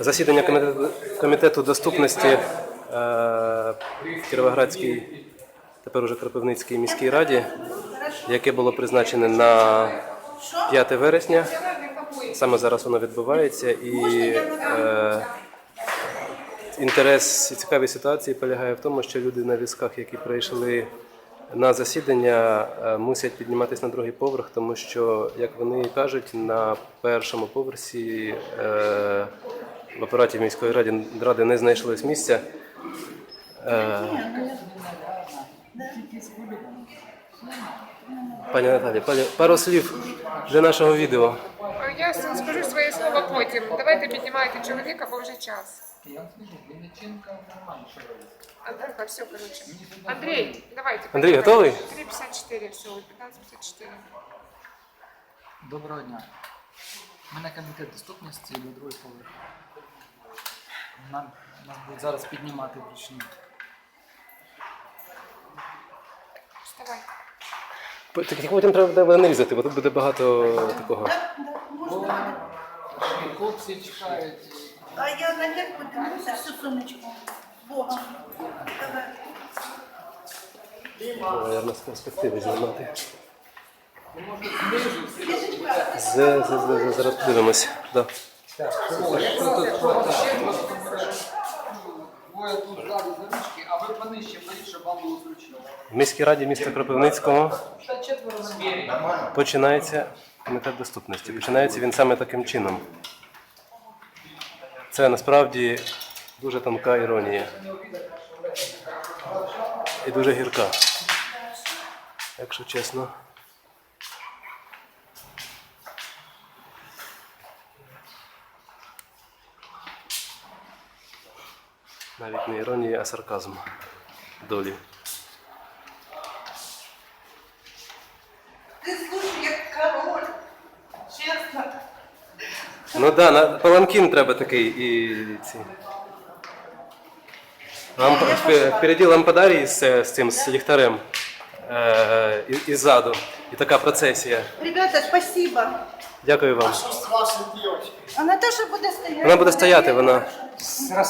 Засідання комітету, комітету доступності е, в Кіровоградській, тепер уже Кропивницькій міській раді, яке було призначене на 5 вересня. Саме зараз воно відбувається і е, інтерес і цікаві ситуації полягає в тому, що люди на візках, які прийшли на засідання, е, мусять підніматися на другий поверх, тому що, як вони кажуть, на першому поверсі е, в апараті міської ради, ради не знайшлось місця. Е, Пані Наталі, пару слів для нашого відео. Я скажу своє слово потім. Давайте піднімайте чоловіка, бо вже час. Андрюха, все, короче. Андрей, давайте. Андрій, готовий? 3,54, все, 15,54. Доброго дня. Ми на комітет доступності на другий поверх. Нам, нас будуть зараз піднімати вручну. Вставай. Так потім треба буде нарізати, бо тут буде багато такого. Бо хлопці чекають. А я наверх подивлюся всю сумочку. Бога. Давай. Наверно, з перспективи знімати. З, з, з, з, зараз подивимось. Да. Двоє тут ззаду за ручки, а ви понижче, беріть, щоб вам було зручно. В міській раді міста Кропивницького Та четверо нормально. починається комітет доступності. Починається він саме таким чином. Це насправді дуже тонка іронія. І дуже гірка. Якщо чесно. Навіть не іронія, а сарказм долі. Ти слушай, як король. Чесно. Ну да, на паланкін треба такий і ці. Ламп... впе- Впереді лампадарій з, з цим з ліхтарем е, і, і ззаду. І така процесія. Ребята, спасибо. Дякую вам. А Наташа буде стояти. Вона буде стояти, вона